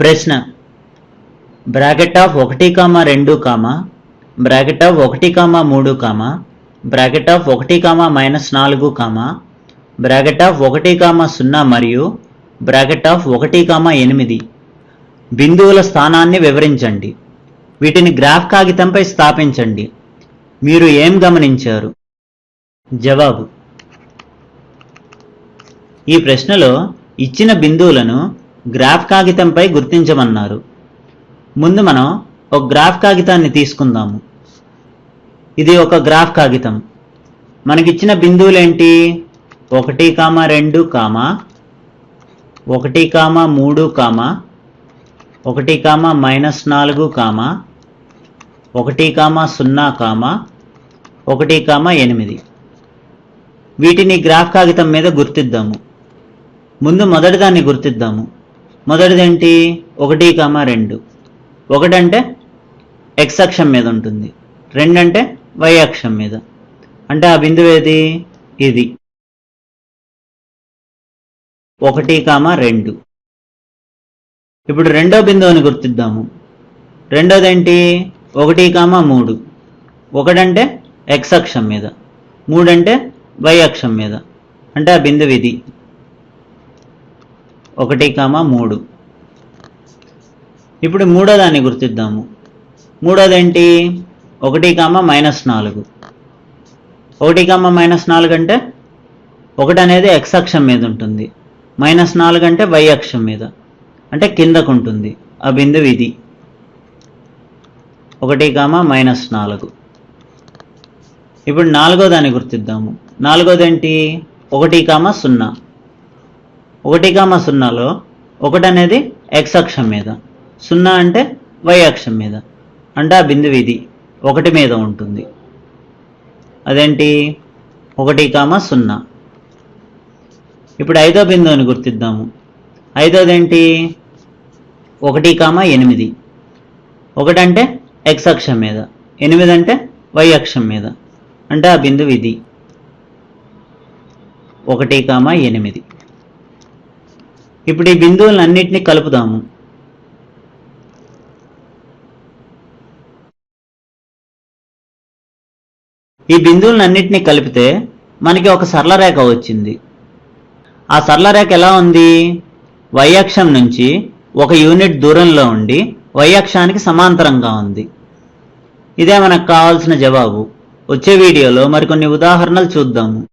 ప్రశ్న. Bracket of ఒకటి comma రెండు కామా? బ్రాకెట్ ఆఫ్ ఒకటి కామా మూడు కామా? బ్రాకెట్ ఆఫ్ ఒకటి కామా మైనస్ నాలుగు కామా? బ్రాకెట్ ఆఫ్ ఒకటి కామా సున్నా మరియు బ్రాకెట్ ఆఫ్ ఒకటి కామా ఎనిమిది. బిందువుల స్థానాన్ని వివరించండి. వీటిని గ్రాఫ్ కాగితంపై స్థాపించండి. మీరు ఏం గమనించారు? జవాబు. ఈ ప్రశ్నలో ఇచ్చిన బిందువులను గ్రాఫ్ కాగితంపై గుర్తించమన్నారు. ముందు మనం ఒక గ్రాఫ్ కాగితాన్ని తీసుకుందాము. ఇది ఒక గ్రాఫ్ కాగితం. మనకిచ్చిన బిందువులేంటి? ఒకటి కామా రెండు కామా ఒకటి కామా మూడు కామా ఒకటి కామా మైనస్ నాలుగు కామా ఒకటి కామా సున్నా కామా ఒకటి కామా ఎనిమిది. వీటిని గ్రాఫ్ కాగితం మీద గుర్తిద్దాము. ముందు మొదటిదాన్ని గుర్తిద్దాము. మొదటిదేంటి? ఒకటి కామా రెండు. ఒకటంటే ఎక్స్ అక్షం మీద ఉంటుంది. రెండంటే వై అక్షం మీద. అంటే ఆ బిందువు ఏది? ఇది. ఒకటి కామా రెండు. ఇప్పుడు రెండో బిందువుని గుర్తిద్దాము. రెండోదేంటి? ఒకటి కామా మూడు. ఒకటంటే ఎక్స్ అక్షం మీద. మూడంటే వై అక్షం మీద. అంటే ఆ బిందువు ఇది. ఒకటి కామా మూడు. ఇప్పుడు మూడో దాన్ని గుర్తిద్దాము. మూడోదేంటి? ఒకటి కామా మైనస్ నాలుగు. ఒకటి కామా మైనస్ నాలుగు అంటే ఒకటి అనేది ఎక్స్ అక్షం మీద ఉంటుంది. మైనస్ నాలుగు అంటే వై అక్షం మీద. అంటే కిందకు ఉంటుంది. ఆ బిందువు ఇది. ఒకటి కామా మైనస్ నాలుగు. ఇప్పుడు నాలుగో దాన్ని గుర్తిద్దాము. నాలుగోదేంటి? ఒకటి కామా సున్నా. ఒకటి కామా సున్నాలో ఒకటి అనేది ఎక్స్ అక్షం మీద. సున్నా అంటే వై అక్షం మీద. అంటే ఆ బిందువు ఇది ఒకటి మీద ఉంటుంది. అదేంటి? ఒకటి కామా సున్నా ఇప్పుడు ఐదో బిందువుని గుర్తిద్దాము. ఐదోదేంటి? ఒకటి కామా ఎనిమిది ఒకటంటే ఎక్స్ అక్షం మీద. ఎనిమిది అంటే వై అక్షం మీద. అంటే ఆ బిందువు ఇది ఒకటి కామా ఎనిమిది ఇప్పుడు ఈ బిందువులన్నింటినీ కలుపుదాము. ఈ బిందువులన్నింటినీ కలిపితే మనకి ఒక సరళ రేఖ వచ్చింది. ఆ సరళ రేఖ ఎలా ఉంది? y అక్షం నుంచి ఒక యూనిట్ దూరంలో ఉండి y అక్షానికి సమాంతరంగా ఉంది. ఇదే మనకు కావాల్సిన జవాబు. వచ్చే వీడియోలో మరికొన్ని ఉదాహరణలు చూద్దాము.